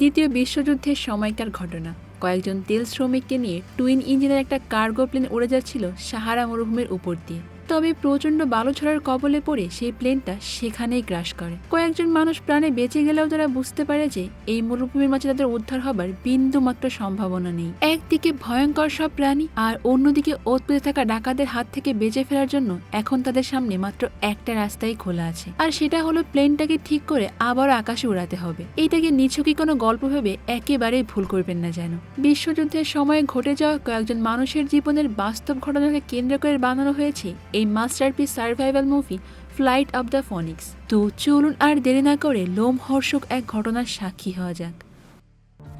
দ্বিতীয় বিশ্বযুদ্ধের সময়কার ঘটনা। কয়েকজন তেল শ্রমিককে নিয়ে টুইন ইঞ্জিনের একটা কার্গো প্লেন উড়ে যাচ্ছিল সাহারা মরুভূমির উপর দিয়ে। তবে প্রচণ্ড বালুঝড়ের কবলে পড়ে সেই প্লেনটা সেখানেই গ্রাস করে। কয়েকজন মানুষ প্রাণে বেঁচে গেলেও তারা বুঝতে পারে যে এই মরুভূমির মাঝে তাদের উদ্ধার হবার বিন্দু মাত্র সম্ভাবনা নেই। একদিকে ভয়ঙ্কর সব প্রাণী আর অন্যদিকে ওত থাকা ডাকাদের হাত থেকে বেঁচে ফেরার জন্য এখন তাদের সামনে মাত্র একটা রাস্তাই খোলা আছে। আর সেটা হলো প্লেনটাকে ঠিক করে আবার আকাশে উড়াতে হবে। এইটাকে নিছকি কোনো গল্প ভেবে একেবারেই ভুল করবেন না যেন। বিশ্বযুদ্ধের সময় ঘটে যাওয়া কয়েকজন মানুষের জীবনের বাস্তব ঘটনাকে কেন্দ্র করে বানানো হয়েছে এই masterpiece survival movie flight of the phoenix তো চলুন আর দেরি না করে লোমহর্ষক এক ঘটনার সাক্ষী হওয়া যাক।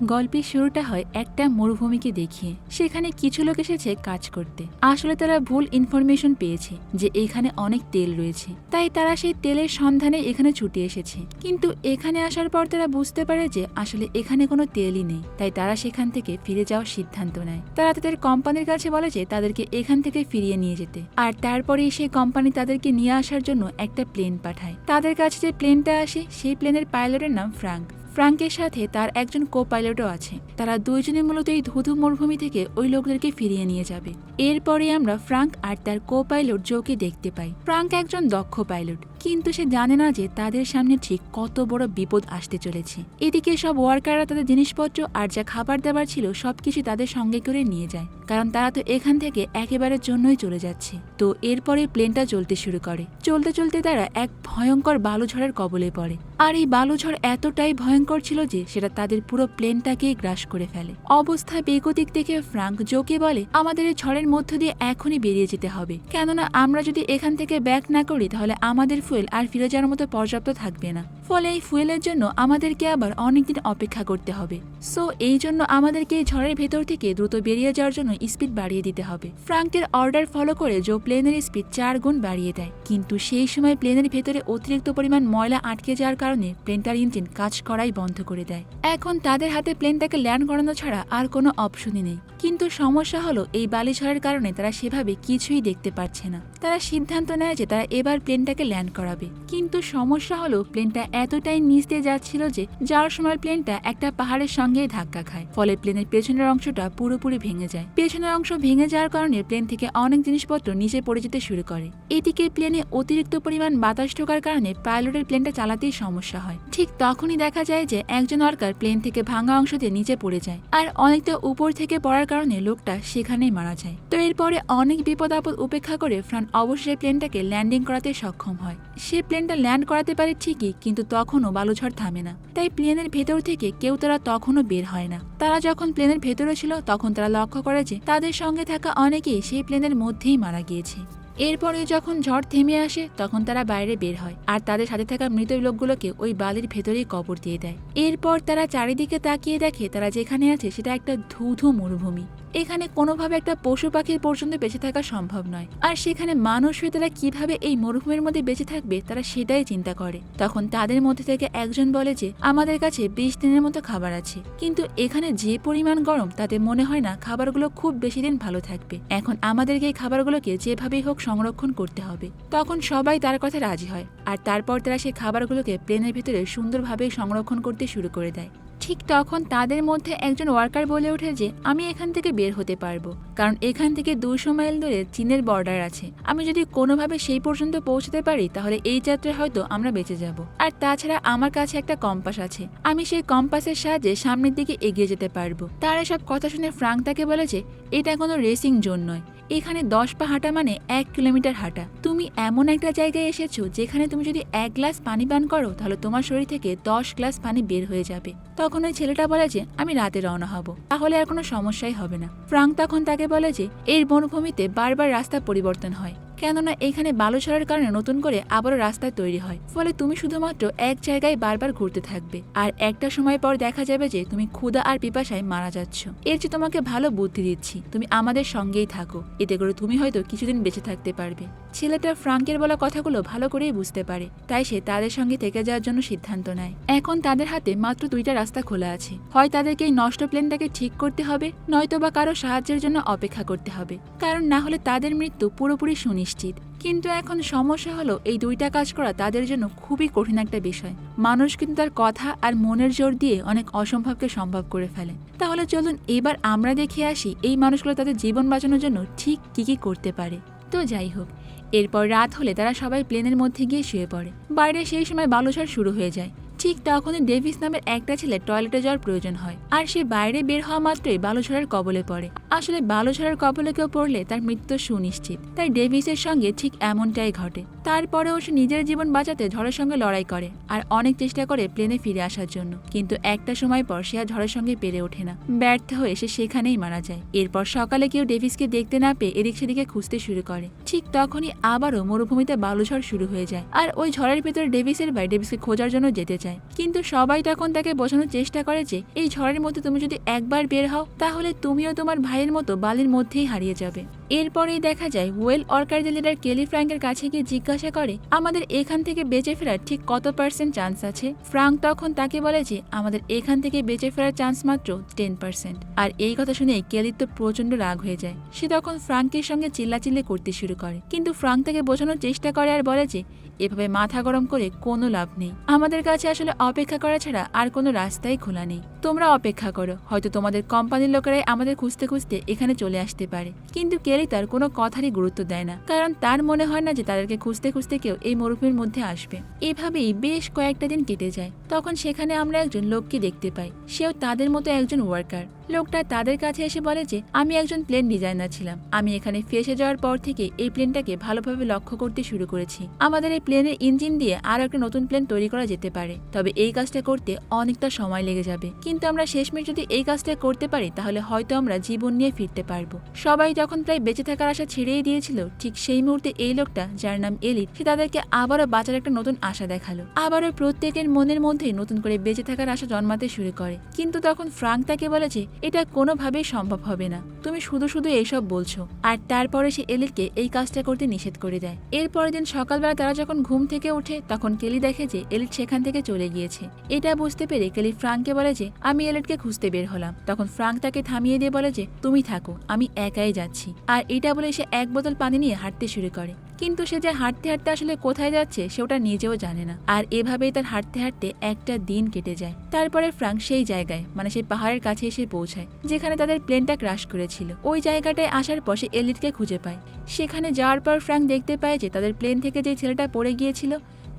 গল্পের শুরুটা হয় একটা মরুভূমিকে দেখিয়ে। সেখানে কিছু লোক এসেছে কাজ করতে। আসলে তারা ভুল ইনফরমেশন পেয়েছে যে এখানে অনেক তেল রয়েছে। তাই তারা সেই তেলের সন্ধানে এখানে ছুটে এসেছে। কিন্তু এখানে আসার পর তারা বুঝতে পারে যে আসলে এখানে কোনো তেলই নেই। তাই তারা সেখান থেকে ফিরে যাওয়ার সিদ্ধান্ত নেয়। তারা তাদের কোম্পানির কাছে বলে যে তাদেরকে এখান থেকে ফিরিয়ে নিয়ে যেতে। আর তারপরেই সেই কোম্পানি তাদেরকে নিয়ে আসার জন্য একটা প্লেন পাঠায়। তাদের কাছে যে প্লেনটা আসে, সেই প্লেনের পাইলটের নাম ফ্রাঙ্ক। ফ্রাঙ্কের সাথে তার একজন কো পাইলটও আছে। তারা দুইজনে মূলত এই ধুধু মরুভূমি থেকে ওই লোকদেরকে ফিরিয়ে নিয়ে যাবে। এরপরে আমরা ফ্রাঙ্ক আর তার কো পাইলট জোকে দেখতে পাই। ফ্রাঙ্ক একজন দক্ষ পাইলট কিন্তু সে জানে না যে তাদের সামনে ঠিক কত বড় বিপদ আসতে চলেছে। এদিকে সব ওয়ার্কাররা তাদের জিনিসপত্র আর যা খাবার দাবার ছিল সবকিছু তাদের সঙ্গে করে নিয়ে যায়। কারণ তারা তো এখান থেকে একেবারের জন্যই চলে যাচ্ছে। তো এরপরে প্লেনটা চলতে শুরু করে। চলতে চলতে তারা এক ভয়ঙ্কর বালুঝড়ের কবলে পড়ে। আর এই বালুঝড় এতটাই ভয়ঙ্কর ছিল যে সেটা তাদের পুরো প্লেনটাকেই গ্রাস করে ফেলে। অবস্থা বেগতিক দেখে ফ্রাঙ্ক জোকে বলে, আমাদের এই ঝড়ের মধ্য দিয়ে এখনই বেরিয়ে যেতে হবে। কেননা আমরা যদি এখান থেকে ব্যাক না করি, তাহলে আমাদের ফুয়েল আর ফিরে যাওয়ার মতো পর্যাপ্ত থাকবে না। ফলে এই ফুয়েলের জন্য আমাদেরকে আবার অনেকদিন অপেক্ষা করতে হবে। সো, এই জন্য আমাদেরকে এই ঝড়ের ভেতর থেকে দ্রুত বেরিয়ে যাওয়ার জন্য স্পিড বাড়িয়ে দিতে হবে। ফ্রাঙ্কের অর্ডার ফলো করে জো প্লেনের স্পিড চার গুণ বাড়িয়ে দেয়। কিন্তু সেই সময় প্লেনের ভেতরে অতিরিক্ত পরিমাণ ময়লা আটকে যাওয়ার কারণে প্লেনটার ইঞ্জিন কাজ করাই বন্ধ করে দেয়। এখন তাদের হাতে প্লেনটাকে ল্যান্ড করানো ছাড়া আর কোনো অপশনই নেই। কিন্তু সমস্যা হলো, এই বালিঝড়ের কারণে তারা সেভাবে কিছুই দেখতে পাচ্ছে না। তারা সিদ্ধান্ত নেয় যে তারা এবার প্লেনটাকে ল্যান্ড করাবে। কিন্তু সমস্যা হলো প্লেনটা এতটাই নিচতে যাচ্ছিল যে, যাওয়ার সময় প্লেনটা একটা পাহাড়ের সঙ্গেই ধাক্কা খায়। ফলে প্লেনের পেছনের অংশটা পুরোপুরি ভেঙে যায়। পেছনের অংশ ভেঙে যাওয়ার কারণে প্লেন থেকে অনেক জিনিসপত্র নিচে পড়ে যেতে শুরু করে। এদিকে প্লেনে অতিরিক্ত পরিমাণ বাতাস ঢোকার কারণে পাইলটের প্লেনটা চালাতেই সমস্যা হয়। ঠিক তখনই দেখা যায় যে, একজন ওয়ার্কার প্লেন থেকে ভাঙা অংশ দিয়ে নিচে পড়ে যায় আর অনেকটা উপর থেকে পড়ার কারণে লোকটা সেখানেই মারা যায়। তো এরপরে অনেক বিপদ আপদ উপেক্ষা করে ফ্রান অবশ্যই প্লেনটাকে ল্যান্ডিং করাতে সক্ষম হয়। সে প্লেনটা ল্যান্ড করাতে পারে ঠিকই, কিন্তু তখনও বালুঝড় থামে না। তাই প্লেনের ভেতর থেকে কেউ তারা তখনও বের হয় না। তারা যখন প্লেনের ভেতরে ছিল, তখন তারা লক্ষ্য করে যে তাদের সঙ্গে থাকা অনেকেই সেই প্লেনের মধ্যেই মারা গিয়েছে। এরপরে যখন ঝড় থেমে আসে, তখন তারা বাইরে বের হয় আর তাদের সাথে থাকা মৃত লোকগুলোকে ওই বালির ভেতরেই কবর দিয়ে দেয়। এরপর তারা চারিদিকে তাকিয়ে দেখে তারা যেখানে আছে সেটা একটা ধুধু মরুভূমি। এখানে কোনোভাবে একটা পশু পাখির পর্যন্ত বেঁচে থাকা সম্ভব নয়। আর সেখানে মানুষ হয়ে তারা কীভাবে এই মরুভূমির মধ্যে বেঁচে থাকবে, তারা সেটাই চিন্তা করে। তখন তাদের মধ্যে থেকে একজন বলে যে, আমাদের কাছে বিশ দিনের মতো খাবার আছে। কিন্তু এখানে যে পরিমাণ গরম, তাতে মনে হয় না খাবারগুলো খুব বেশি দিন ভালো থাকবে। এখন আমাদেরকে এই খাবারগুলোকে যেভাবেই হোক সংরক্ষণ করতে হবে। তখন সবাই তার কথা রাজি হয়। আর তারপর তারা সেই খাবারগুলোকে প্লেনের ভিতরে সুন্দরভাবে সংরক্ষণ করতে শুরু করে দেয়। ঠিক তখন তাদের মধ্যে একজন ওয়ার্কার বলে ওঠে যে, আমি এখান থেকে বের হতে পারব, কারণ এখান থেকে দুশো মাইল দূরে চীনের বর্ডার আছে। আমি যদি কোনোভাবে সেই পর্যন্ত পৌঁছতে পারি, তাহলে এই যাত্রায় হয়তো আমরা বেঁচে যাব। আর তাছাড়া আমার কাছে একটা কম্পাস আছে। আমি সেই কম্পাসের সাহায্যে সামনের দিকে এগিয়ে যেতে পারব। তার এসব কথা শুনে ফ্রাঙ্ক তাকে বলে যে, এটা কোনো রেসিং জোন নয়। এখানে দশ পা হাঁটা মানে এক কিলোমিটার হাঁটা। তুমি এমন একটা জায়গায় এসেছ যেখানে তুমি যদি এক গ্লাস পানি পান করো, তাহলে তোমার শরীর থেকে দশ গ্লাস পানি বের হয়ে যাবে। তখন ওই ছেলেটা বলে যে, আমি রাতে রওনা হব। তাহলে আর কোনো সমস্যাই হবে না। ফ্রাঙ্ক তখন তাকে বলে যে, এর বনভূমিতে বারবার রাস্তা পরিবর্তন হয়। কেননা এখানে বালু ছড়ার কারণে নতুন করে আবারও রাস্তা তৈরি হয়। ফলে তুমি শুধুমাত্র এক জায়গায় বারবার ঘুরতে থাকবে। আর একটা সময় পর দেখা যাবে যে তুমি ক্ষুধা আর পিপাসায় মারা যাচ্ছ। এর চেয়ে তোমাকে ভালো বুদ্ধি দিচ্ছি। তুমি আমাদের সঙ্গেই থাকো। এতে করে তুমি হয়তো কিছুদিন বেঁচে থাকতে পারবে। ছেলেটা ফ্রাঙ্কের বলা কথাগুলো ভালো করেই বুঝতে পারে। তাই সে তাদের সঙ্গে থেকে যাওয়ার জন্য সিদ্ধান্ত নেয়। এখন তাদের হাতে মাত্র দুইটা রাস্তা খোলা আছে। হয় তাদেরকে এই নষ্ট প্লেনটাকে ঠিক করতে হবে নয়তো বা কারও সাহায্যের জন্য অপেক্ষা করতে হবে। কারণ না হলে তাদের মৃত্যু পুরোপুরি সুনিশ্চিত সুনিশ্চিত কিন্তু এখন সমস্যা হলো, এই দুইটা কাজ করা তাদের জন্য খুবই কঠিন একটা বিষয়। মানুষ কিন্তু তার কথা আর মনের জোর দিয়ে অনেক অসম্ভবকে সম্ভব করে ফেলে। তাহলে চলুন এবার আমরা দেখে আসি, এই মানুষগুলো তাদের জীবন বাঁচানোর জন্য ঠিক কি কি করতে পারে। তো যাই হোক, এরপর রাত হলে তারা সবাই প্লেনের মধ্যে গিয়ে শুয়ে পড়ে। বাইরে সেই সময় বালুঝড় শুরু হয়ে যায়। ঠিক তখনই ডেভিস নামের একটা ছেলে টয়লেটে যাওয়ার প্রয়োজন হয়। আর সে বাইরে বের হওয়া মাত্রই বালুঝড়ের কবলে পড়ে। আসলে বালুঝড়ের কবলে কেউ পড়লে তার মৃত্যু সুনিশ্চিত। তাই ডেভিসের সঙ্গে ঠিক এমনটাই ঘটে। তারপরেও সে নিজের জীবন বাঁচাতে ঝড়ের সঙ্গে লড়াই করে আর অনেক চেষ্টা করে প্লেনে ফিরে আসার জন্য। কিন্তু একটা সময় পর সে আর ঝড়ের সঙ্গে পেরে ওঠে না। ব্যর্থ হয়ে সে সেখানেই মারা যায়। এরপর সকালে কেউ ডেভিসকে দেখতে না পেয়ে এদিক সেদিকে খুঁজতে শুরু করে। ঠিক তখনই আবারও মরুভূমিতে বালুঝড় শুরু হয়ে যায় আর ওই ঝড়ের ভেতরে ডেভিসের ভাই ডেভিসকে খোঁজার জন্য যেতে চায়। কিন্তু সবাই তখন তাকে বোঝানোর চেষ্টা করে যে, এই ঝড়ের মধ্যে তুমি যদি একবার বের হও, তাহলে তুমিও তোমার মতো বালির মধ্যেই হারিয়ে যাবে। এরপরেই দেখা যায়, ওয়েল অর্কারদের লিডার কেলি ফ্র্যাঙ্কের কাছে গিয়ে জিজ্ঞাসা করে, আমাদের এখান থেকে বেঁচে ফেরার ঠিক কত পার্সেন্ট চান্স আছে? ফ্রাঙ্ক তখন তাকে বলে যে, আমাদের এখান থেকে বেঁচে ফেরার চান্স মাত্র টেন পার্সেন্ট। আর এই কথা শুনে কেলির তো প্রচণ্ড রাগ হয়ে যায়। সে তখন ফ্রাঙ্কের সঙ্গে চিল্লাচিল্লি করতে শুরু করে। কিন্তু ফ্রাঙ্ক তাকে বোঝানোর চেষ্টা করে আর বলে যে, এভাবে মাথা গরম করে কোনো লাভ নেই। আমাদের কাছে আসলে অপেক্ষা করা ছাড়া আর কোনো রাস্তাই খোলা নেই। তোমরা অপেক্ষা করো। হয়তো তোমাদের কোম্পানির লোকেরাই আমাদের খুঁজতে খুঁজতে এখানে চলে আসতে পারে। কিন্তু কেলি তার কোনো কথারই গুরুত্ব দেয় না। কারণ তার মনে হয় না যে তাদেরকে খুঁজতে খুঁজতে কেউ এই মরুভূমির মধ্যে আসবে। এভাবেই বেশ কয়েকটা দিন কেটে যায়। তখন সেখানে আমরা একজন লোককে দেখতে পাই। সেও তাদের মতো একজন ওয়ার্কার লোকটা তাদের কাছে এসে বলে যে, আমি একজন প্লেন ডিজাইনার ছিলাম। আমি এখানে ফেসে যাওয়ার পর থেকে এই প্লেনটাকে ভালোভাবে লক্ষ্য করতে শুরু করেছি। আমাদের এই প্লেনের ইঞ্জিন দিয়ে আরও একটা নতুন প্লেন তৈরি করা যেতে পারে। তবে এই কাজটা করতে অনেকটা সময় লেগে যাবে। কিন্তু আমরা শেষমেশ যদি এই কাজটা করতে পারি, তাহলে হয়তো আমরা জীবন নিয়ে ফিরতে পারব। সবাই যখন প্রায় বেঁচে থাকার আশা ছেড়েই দিয়েছিল, ঠিক সেই মুহূর্তে এই লোকটা, যার নাম এলিট, সে তাদেরকে আবারও বাঁচার একটা নতুন আশা দেখাল। আবারও প্রত্যেকের মনের মধ্যে নতুন করে বেঁচে থাকার আশা জন্মাতে শুরু করে। কিন্তু তখন ফ্রাঙ্ক তাকে বলেছে এটা কোনোভাবেই সম্ভব হবে না। তুমি শুধু শুধু এইসব বলছো। আর তারপরে সে এলিটকে এই কাজটা করতে নিষেধ করে দেয়। এরপরের দিন সকালবেলা তারা যখন ঘুম থেকে ওঠে, তখন কেলি দেখে যে, এলিট সেখান থেকে চলে গিয়েছে। এটা বুঝতে পেরে কেলি ফ্রাঙ্ককে বলে যে, আমি এলিটকে খুঁজতে বের হলাম। তখন ফ্রাঙ্ক তাকে থামিয়ে দিয়ে বলে যে, তুমি থাকো, আমি একাই যাচ্ছি। আর এটা বলে সে এক বোতল পানি নিয়ে হাঁটতে শুরু করে। কিন্তু সে যে হাঁটতে হাঁটতে আসলে কোথায় যাচ্ছে, সে ওটা নিজেও জানে না। আর এভাবেই তার হাঁটতে হাঁটতে একটা দিন কেটে যায়। তারপরে ফ্রাঙ্ক সেই জায়গায় মানে সেই পাহাড়ের কাছে এসে পৌঁছায়, যেখানে তাদের প্লেনটা ক্রাশ করেছিল। ওই জায়গাটায় আসার পর সে এলিটকে খুঁজে পায়। সেখানে যাওয়ার পর ফ্রাঙ্ক দেখতে পায় যে তাদের প্লেন থেকে যে ছেলেটা পড়ে গিয়েছিল,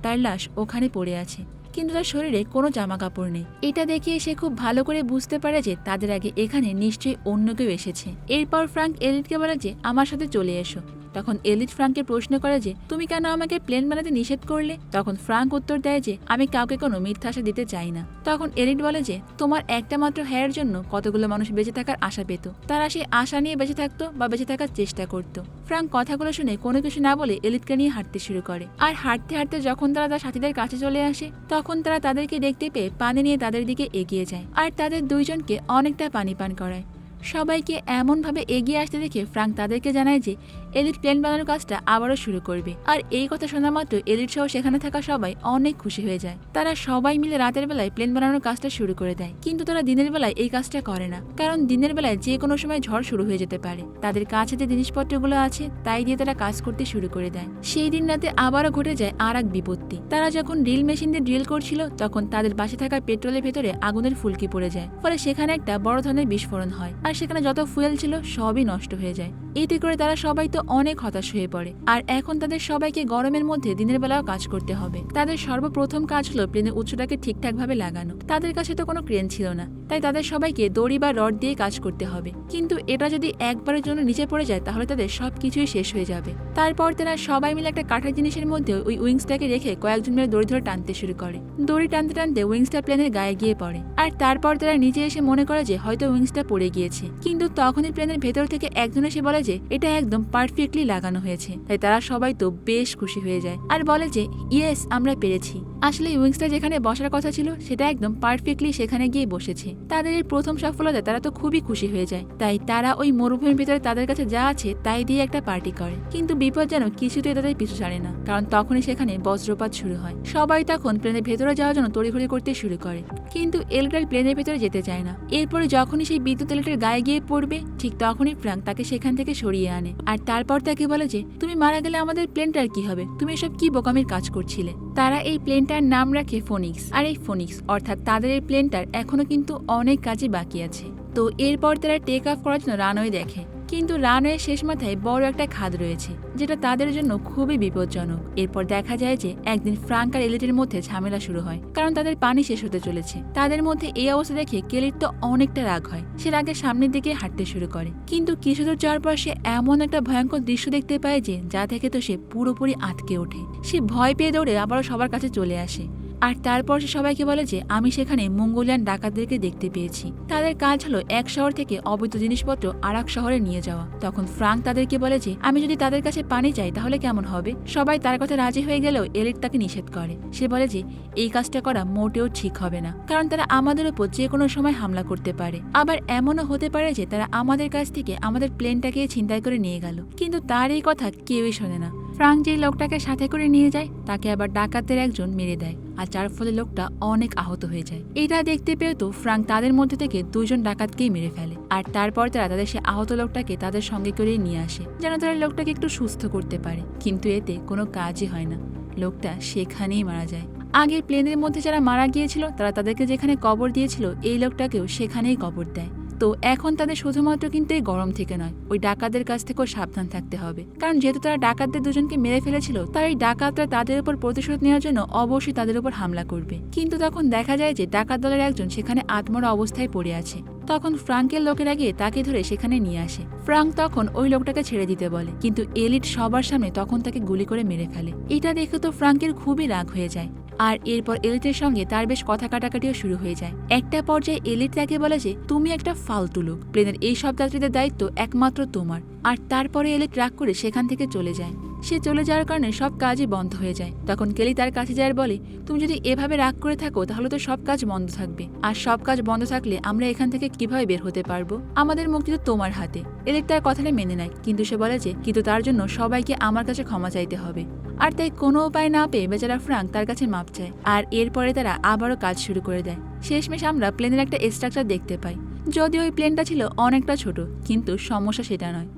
তার লাশ ওখানে পড়ে আছে। কিন্তু তার শরীরে কোনো জামা কাপড় নেই। এটা দেখিয়ে সে খুব ভালো করে বুঝতে পারে যে তাদের আগে এখানে নিশ্চয়ই অন্য কেউ এসেছে। এরপর ফ্রাঙ্ক এলিটকে বলে যে, আমার সাথে চলে এসো। তখন এলিট ফ্রাঙ্ককে প্রশ্ন করে যে, তুমি কেন আমাকে প্লেন বানাতে নিষেধ করলে? তখন ফ্রাঙ্ক উত্তর দেয় যে, আমি কাউকে কোনো মিথ্যা আশা দিতে চাই না। তখন এলিট বলে যে, তোমার একটা মাত্র হ্যায়ের জন্য কতগুলো মানুষ বেঁচে থাকার আশা পেত। তারা সেই আশা নিয়ে বেঁচে থাকতো বা বেঁচে থাকার চেষ্টা করত। ফ্রাঙ্ক কথাগুলো শুনে কোনো কিছু না বলে এলিটকে নিয়ে হাঁটতে শুরু করে। আর হাঁটতে হাঁটতে যখন তারা তার সাথীদের কাছে চলে আসে, তখন তারা তাদেরকে দেখতে পেয়ে পানি নিয়ে তাদের দিকে এগিয়ে যায় আর তাদের দুইজনকে অনেকটা পানি পান করায়। সবাইকে এমনভাবে এগিয়ে আসতে দেখে ফ্রাঙ্ক তাদেরকে জানায় যে এলিট প্লেন বানানোর কাজটা আবারও শুরু করবে। আর এই কথা শোনা মাত্র এলিট সহ সেখানে থাকা সবাই অনেক খুশি হয়ে যায়। তারা সবাই মিলে রাতের বেলায় প্লেন বানানোর কাজটা শুরু করে দেয়। কিন্তু তারা দিনের বেলায় এই কাজটা করে না। কারণ দিনের বেলায় যে কোনো সময় ঝড় শুরু হয়ে যেতে পারে। তাদের কাছে যে জিনিসপত্রগুলো আছে, তাই দিয়ে তারা কাজ করতে শুরু করে দেয়। সেই দিন রাতে আবারও ঘটে যায় আর এক বিপত্তি। তারা যখন ড্রিল মেশিন দিয়ে ড্রিল করছিল, তখন তাদের পাশে থাকা পেট্রোলের ভেতরে আগুনের ফুলকি পড়ে যায়। ফলে সেখানে একটা বড় ধরনের বিস্ফোরণ হয়। আর সেখানে যত ফুয়েল ছিল, সবই নষ্ট হয়ে যায়। এতে করে তারা সবাই তো অনেক হতাশ হয়ে পড়ে। আর এখন তাদের সবাইকে গরমের মধ্যে দিনের বেলাও কাজ করতে হবে। তাদের সর্বপ্রথম কাজ হলো প্লেনের উৎসটাকে ঠিকঠাকভাবে লাগানো। তাদের কাছে তো কোনো ক্রেন ছিল না। তাই তাদের সবাইকে দড়ি বা রড দিয়ে কাজ করতে হবে। কিন্তু এটা যদি একবারের জন্য নিচে পড়ে যায়, তাহলে তাদের সব কিছুই শেষ হয়ে যাবে। তারপর তারা সবাই মিলে একটা কাঠের জিনিসের মধ্যে ওই উইংসটাকে রেখে কয়েকজন মিলে দড়ি ধরে টানতে শুরু করে। দড়ি টানতে টানতে উইংসটা প্লেনের গায়ে গিয়ে পড়ে। আর তারপর তারা নিচে এসে মনে করে যে হয়তো উইংসটা পড়ে গিয়েছে। কিন্তু তখনই প্লেনের ভেতর থেকে একজন এসে বলে যে, এটা একদম পারফেক্টলি লাগানো হয়েছে। তাই তারা সবাই তো বেশ খুশি হয়ে যায়। আর বলে যে, ইয়েস, আমরা পেরেছি। আসলে উইংসটা যেখানে বসার কথা ছিল, সেটা একদম পারফেক্টলি সেখানে গিয়ে বসেছে। তাদের এই প্রথম সফলতা তারা তো খুবই খুশি হয়ে যায়। তাই তারা ওই মরুভূমির ভিতরে তাদের কাছে যা আছে, তাই দিয়ে একটা পার্টি করে। কিন্তু বিপদ যেন কিছুতেই তাদের পিছু ছাড়ে না, কারণ তখনই সেখানে বজ্রপাত শুরু হয়। সবাই তখন প্লেনের ভেতরে যাওয়ার জন্য তড়িঘড়ি করতে শুরু করে। কিন্তু এলটার প্লেনের ভেতরে যেতে চায় না। এরপরে যখনই সেই বিদ্যুৎ এলটার গায়ে গিয়ে পড়বে, ঠিক তখনই ফ্রাঙ্ক তাকে সেখান থেকে সরিয়ে আনে। আর তারপর তাকে বলে যে, তুমি মারা গেলে আমাদের প্লেনটার কি হবে? তুমি এসব কি বোকামির কাজ করছিলে? তারা এই প্লেনটার নাম রাখে ফোনিক্স, আর এই ফোনিক্স অর্থাৎ তাদের এই প্লেনটার এখনও কিন্তু অনেক কাজই বাকি আছে। তো এরপর তারা টেক অফ করার জন্য রানওয়ে দেখে। কিন্তু রানওয়ে শেষ মাথায় বড় একটা খাদ রয়েছে, যেটা তাদের জন্য খুবই বিপজ্জনক। এরপর দেখা যায় যে একদিন ফ্রাঙ্ক আর এলিটের মধ্যে ঝামেলা শুরু হয়, কারণ তাদের পানি শেষ হতে চলেছে। তাদের মধ্যে এই অবস্থা দেখে কেলির তো অনেকটা রাগ হয়, সে রাগে সামনের দিকে হাঁটতে শুরু করে। কিন্তু কিছু দূর যাওয়ার পর সে এমন একটা ভয়ঙ্কর দৃশ্য দেখতে পায় যে, যা থেকে তো সে পুরোপুরি আটকে ওঠে। সে ভয় পেয়ে দৌড়ে আবারও সবার কাছে চলে আসে। আর তারপর সে সবাইকে বলে যে, আমি সেখানে মঙ্গোলিয়ান ডাকাতদেরকে দেখতে পেয়েছি। তাদের কাজ হলো এক শহর থেকে অবৈধ জিনিসপত্র আর শহরে নিয়ে যাওয়া। তখন ফ্রাঙ্ক তাদেরকে বলে যে, আমি যদি তাদের কাছে পানি চাই তাহলে কেমন হবে? সবাই তার কথা রাজি হয়ে গেলেও এলিট তাকে নিষেধ করে। সে বলে যে, এই কাজটা করা মোটেও ঠিক হবে না, কারণ তারা আমাদের উপর যে কোনো সময় হামলা করতে পারে। আবার এমনও হতে পারে যে, তারা আমাদের কাছ থেকে আমাদের প্লেনটাকে ছিনতাই করে নিয়ে গেল। কিন্তু তার এই কথা কেউই শোনে না। ফ্রাঙ্ক যেই লোকটাকে সাথে করে নিয়ে যায়, তাকে আবার ডাকাতের একজন মেরে দেয়, আর যার ফলে লোকটা অনেক আহত হয়ে যায়। এটা দেখতে পেয়ে তো ফ্রাঙ্ক তাদের মধ্যে থেকে দুইজন ডাকাতকেই মেরে ফেলে, আর তারপর তারা তাদের সে আহত লোকটাকে তাদের সঙ্গে করে নিয়ে আসে, যেন তারা লোকটাকে একটু সুস্থ করতে পারে। কিন্তু এতে কোনো কাজই হয় না, লোকটা সেখানেই মারা যায়। আগের প্লেনের মধ্যে যারা মারা গিয়েছিল, তারা তাদেরকে যেখানে কবর দিয়েছিল, এই লোকটাকেও সেখানেই কবর দেয়। তো এখন তাদের শুধুমাত্র কিন্তু এই গরম থেকে নয়, ওই ডাকাতদের কাছ থেকেও সাবধান থাকতে হবে। কারণ যেহেতু তারা ডাকাতদের দুজনকে মেরে ফেলেছিল, তাই এই ডাকাতরা তাদের উপর প্রতিশোধ নেওয়ার জন্য অবশ্যই তাদের উপর হামলা করবে। কিন্তু তখন দেখা যায় যে ডাকাত দলের একজন সেখানে আত্মরা অবস্থায় পড়ে আছে। তখন ফ্রাঙ্কের লোকেরা গিয়ে তাকে ধরে সেখানে নিয়ে আসে। ফ্রাঙ্ক তখন ওই লোকটাকে ছেড়ে দিতে বলে, কিন্তু এলিট সবার সামনে তখন তাকে গুলি করে মেরে ফেলে। এটা দেখে তো ফ্রাঙ্কের খুবই রাগ হয়ে যায়। আর এরপর এলিটের সঙ্গে তার বেশ কথা কাটাকাটিও শুরু হয়ে যায়। একটা পর্যায়ে এলিট তাকে বলে যে, তুমি একটা ফালতু লোক। প্লেনের এই সব যাত্রীদের দায়িত্ব একমাত্র তোমার। আর তারপরে এলিট রাগ করে সেখান থেকে চলে যায়। সে চলে যাওয়ার কারণে সব কাজই বন্ধ হয়ে যায়। তখন কেলি তার কাছে যায় বলে, তুমি যদি এভাবে রাগ করে থাকো, তাহলে তো সব কাজ বন্ধ থাকবে। আর সব কাজ বন্ধ থাকলে আমরা এখান থেকে কীভাবে বের হতে পারব? আমাদের মুক্তি তো তোমার হাতে। এলিট তার কথাটা মেনে নেয়, কিন্তু সে বলে যে, কিন্তু তার জন্য সবাইকে আমার কাছে ক্ষমা চাইতে হবে। আর তাই কোনো উপায় না পেয়ে বেচারা ফ্রাঙ্ক তার কাছে মাপ চায়, আর এরপরে তারা আবারও কাজ শুরু করে দেয়। শেষমেশ আমরা প্লেনের একটা স্ট্রাকচার দেখতে পাই। যদিও ওই প্লেনটা ছিল অনেকটা ছোট, কিন্তু সমস্যা সেটা নয়।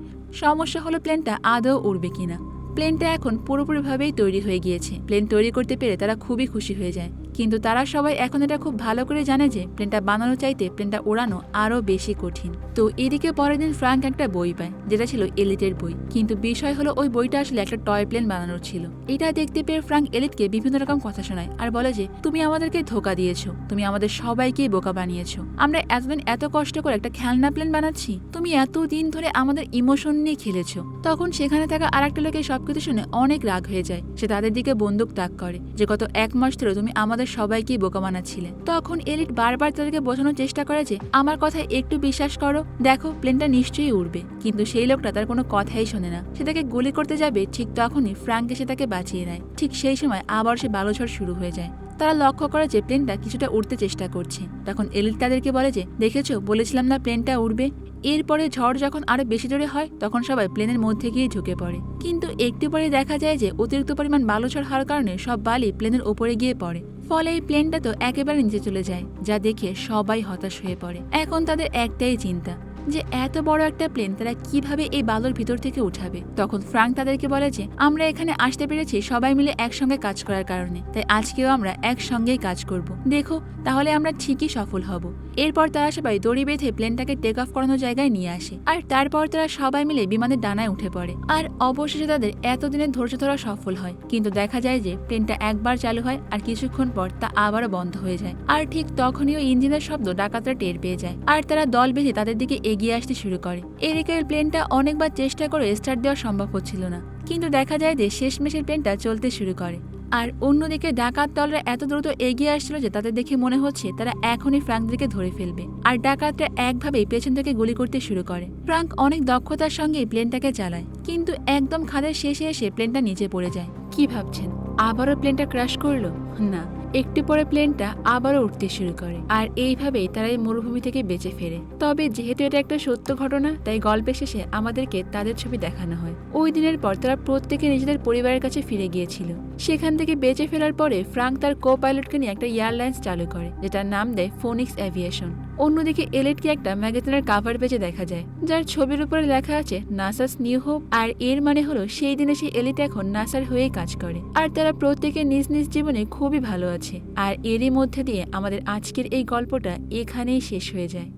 সমস্যা হলো প্লেনটা আদৌ উড়বে কিনা। প্লেনটা এখন পুরোপুরিভাবেই তৈরি হয়ে গিয়েছে। প্লেন তৈরি করতে পেরে তারা খুবই খুশি হয়ে যায়। কিন্তু তারা সবাই এখন এটা খুব ভালো করে জানে যে প্লেনটা বানানো চাইতে প্লেনটা ওড়ানো আরও বেশি কঠিন। তো এদিকে পরের দিন ফ্রাঙ্ক একটা বই পায়, যেটা ছিল এলিটের বই। কিন্তু বিষয় হলো ওই বইটা আসলে একটা টয় প্লেন বানানোর ছিল। এটা দেখতে পেয়ে ফ্রাঙ্ক এলিটকে বিভিন্ন রকম কথা শোনায় আর বলে যে, তুমি আমাদেরকে ধোকা দিয়েছ। তুমি আমাদের সবাইকে বোকা বানিয়েছো। আমরা এতদিন এত কষ্ট করে একটা খেলনা প্লেন বানাচ্ছি। তুমি এত দিন ধরে আমাদের ইমোশন নিয়ে খেলেছো। তখন সেখানে থাকা আর একটা লোকের সবকিছু শুনে অনেক রাগ হয়ে যায়। সে তাদের দিকে বন্দুক তাক করে যে, গত এক মাস ধরে তুমি আমাদের সবাইকে বোকা মানাচ্ছিলেন তখন এলিট বারবার তাদেরকে বোঝানোর চেষ্টা করে যে, আমার কথায় একটু বিশ্বাস করো, দেখো প্লেনটা নিশ্চয়ই উড়বে। কিন্তু সেই লোকটা তার কোনো কথাই শোনে না। সে তাকে গুলি করতে যাবে, ঠিক তখনই ফ্রাঙ্ক এসে তাকে বাঁচিয়ে নেয়। ঠিক সেই সময় আবার সে বালুঝড় শুরু হয়ে যায়। তারা লক্ষ্য করে যে প্লেনটা কিছুটা উঠতে চেষ্টা করছে। তখন এলিট তাদেরকে বলে যে, দেখেছ, বলেছিলাম না প্লেনটা উড়বে? এরপরে ঝড় যখন আরও বেশি জোরে হয়, তখন সবাই প্লেনের মধ্যে গিয়ে ঢুকে পড়ে। কিন্তু একটু পরে দেখা যায় যে, অতিরিক্ত পরিমাণ বালুঝড় হওয়ার কারণে সব বালি প্লেনের ওপরে গিয়ে পড়ে। ফলে এই প্লেনটা তো একেবারে নিচে চলে যায়, যা দেখে সবাই হতাশ হয়ে পড়ে। এখন তাদের একটাই চিন্তা যে এত বড় একটা প্লেন তারা কীভাবে এই বালুর ভিতর থেকে উঠাবে? তখন ফ্রাঙ্ক তাদেরকে বলে যে, আমরা এখানে আসতে পেরেছি সবাই মিলে একসঙ্গে কাজ করার কারণে। তাই আজকেও আমরা একসঙ্গেই কাজ করব। দেখো, তাহলে আমরা ঠিকই সফল হব। এরপর তারা সবাই দড়ি বেঁধে প্লেনটাকে টেক অফ করানোর জায়গায় নিয়ে আসে। আর তারপর তারা সবাই মিলে বিমানের ডানায় উঠে পড়ে। আর অবশেষে তাদের এতদিনের ধৈর্য ধরা সফল হয়। কিন্তু দেখা যায় যে প্লেনটা একবার চালু হয় আর কিছুক্ষণ পর তা আবারও বন্ধ হয়ে যায়। আর ঠিক তখনই ইঞ্জিনের শব্দ ডাকাতরা টের পেয়ে যায়। আর তারা দল বেঁধে তাদের দিকে এগিয়ে আসতে শুরু করে। এদিকে প্লেনটা অনেকবার চেষ্টা করে স্টার্ট দেওয়া সম্ভব হচ্ছিল না। কিন্তু দেখা যায় যে শেষ শেষমেশের প্লেনটা চলতে শুরু করে। আর অন্যদিকে ডাকাত দলরা এত দ্রুত এগিয়ে আসছিল যে তাদের দেখে মনে হচ্ছে তারা এখনই ফ্রাঙ্কদেরকে ধরে ফেলবে। আর ডাকাতরা একভাবেই পেছন থেকে গুলি করতে শুরু করে। ফ্রাঙ্ক অনেক দক্ষতার সঙ্গে প্লেনটাকে চালায়, কিন্তু একদম খাদের শেষে এসে প্লেনটা নিচে পড়ে যায়। কি ভাবছেন? আবারও প্লেনটা ক্র্যাশ করল? না। একটু পরে প্লেনটা আবারও উঠতে শুরু করে। আর এইভাবেই তারা এই মরুভূমি থেকে বেঁচে ফেরে। তবে যেহেতু এটা একটা সত্য ঘটনা, তাই গল্পের শেষে আমাদেরকে তাদের ছবি দেখানো হয়। ওই দিনের পর তারা প্রত্যেকে নিজেদের পরিবারের কাছে ফিরে গিয়েছিল। সেখান থেকে বেঁচে ফেরার পরে ফ্রাঙ্ক তার কো পাইলটকে নিয়ে একটা এয়ারলাইন্স চালু করে, যেটার নাম দেয় ফোনিক্স অ্যাভিয়েশন অন্যদিকে এলেটকে একটা ম্যাগাজিনের কাভার পেজে দেখা যায়, যার ছবির উপরে লেখা আছে নাসাস নিউ হোপ আর এর মানে হলো, সেই দিনে সেই এলিট এখন নাসার হয়ে কাজ করে। আর তারা প্রত্যেকে নিজ নিজ জীবনে খুবই ভালো আছে। আর এরই মধ্যে দিয়ে আমাদের আজকের এই গল্পটা এখানেই শেষ হয়ে যায়।